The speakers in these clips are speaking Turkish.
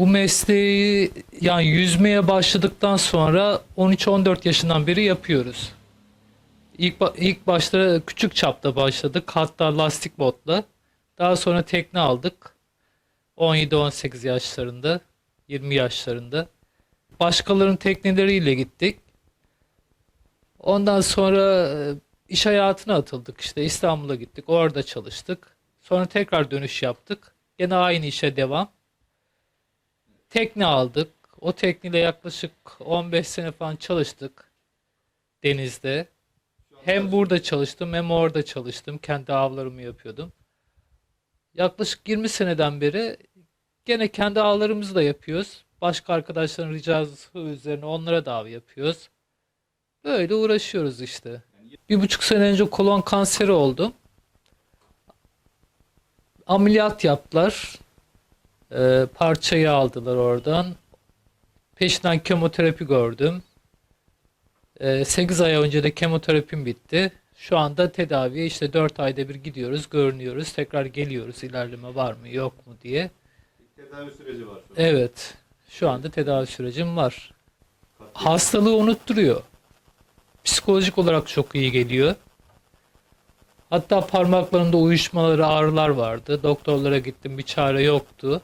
Bu mesleği yani yüzmeye başladıktan sonra 13-14 yaşından beri yapıyoruz. İlk, ilk başta küçük çapta başladık. Hatta lastik botla. Daha sonra tekne aldık. 17-18 yaşlarında, 20 yaşlarında. Başkalarının tekneleriyle gittik. Ondan sonra e, iş hayatına atıldık işte İstanbul'a gittik. Orada çalıştık. Sonra tekrar dönüş yaptık. Gene aynı işe devam. Tekne aldık. O tekneyle yaklaşık 15 sene falan çalıştık denizde. Hem burada çalıştım hem orada çalıştım. Kendi avlarımı yapıyordum. Yaklaşık 20 seneden beri gene kendi avlarımızı da yapıyoruz. Başka arkadaşların ricası üzerine onlara da av yapıyoruz. Böyle uğraşıyoruz işte. Bir buçuk sene önce kolon kanseri oldum. Ameliyat yaptılar. Ee, parçayı aldılar oradan. Peşinden kemoterapi gördüm. 8 ay önce de kemoterapim bitti. Şu anda tedaviye işte 4 ayda bir gidiyoruz, görünüyoruz. Tekrar geliyoruz ilerleme var mı yok mu diye. Tedavi süreci var şu. Evet, şu anda tedavi sürecim var. Hastalığı unutturuyor. Psikolojik olarak çok iyi geliyor. Hatta parmaklarımda uyuşmaları, ağrılar vardı. Doktorlara gittim, bir çare yoktu.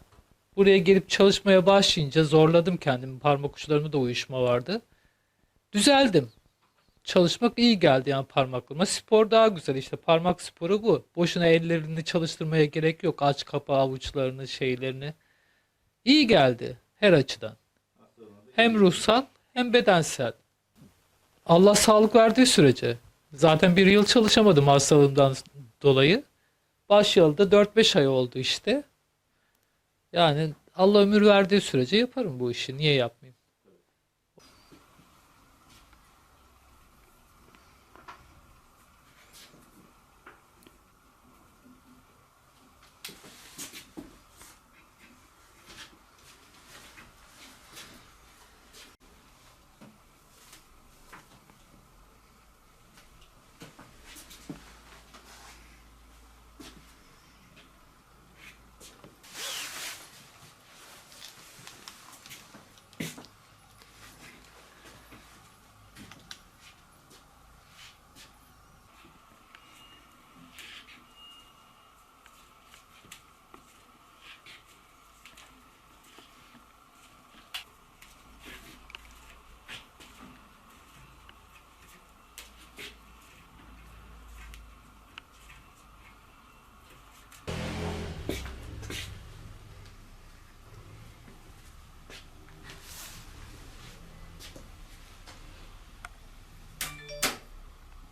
Buraya gelip çalışmaya başlayınca zorladım kendimi. Parmak uçlarımda da uyuşma vardı. Düzeldim. Çalışmak iyi geldi yani parmaklarıma. Spor daha güzel işte parmak sporu bu. Boşuna ellerini çalıştırmaya gerek yok. Aç kapa avuçlarını, şeylerini. İyi geldi her açıdan. Hem ruhsal hem bedensel. Allah sağlık verdiği sürece. Zaten bir yıl çalışamadım hastalığımdan dolayı. Başlayalı da 4-5 ay oldu işte. Yani Allah ömür verdiği sürece yaparım bu işi. Niye yapmayayım?